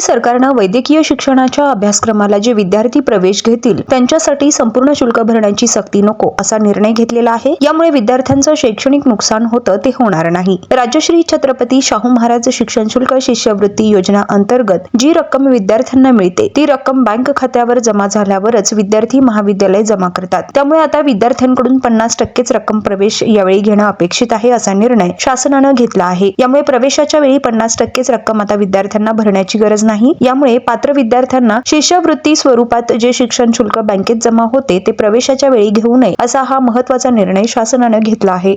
सरकारनं वैद्यकीय शिक्षणाच्या अभ्यासक्रमाला जे विद्यार्थी प्रवेश घेतील त्यांच्यासाठी संपूर्ण शुल्क भरण्याची सक्ती नको असा निर्णय घेतलेला आहे. यामुळे विद्यार्थ्यांचं शैक्षणिक नुकसान होतं ते होणार नाही. राज्यश्री छत्रपती शाहू महाराज शिक्षण शुल्क शिष्यवृत्ती योजना अंतर्गत जी रक्कम विद्यार्थ्यांना मिळते ती रक्कम बँक खात्यावर जमा झाल्यावरच विद्यार्थी महाविद्यालय जमा करतात. त्यामुळे आता विद्यार्थ्यांकडून पन्नास टक्केच रक्कम प्रवेश यावेळी घेणं अपेक्षित आहे असा निर्णय शासनानं घेतला आहे. यामुळे प्रवेशाच्या वेळी पन्नास टक्केच रक्कम आता विद्यार्थ्यांना भरण्याची गरज नाही. यामुळे पात्र विद्यार्थ्यांना शिष्यवृत्ती स्वरूपात जे शिक्षण शुल्क बँकेत जमा होते ते प्रवेशाच्या वेळी घेऊ नये असा हा महत्त्वाचा निर्णय शासनानं घेतला आहे.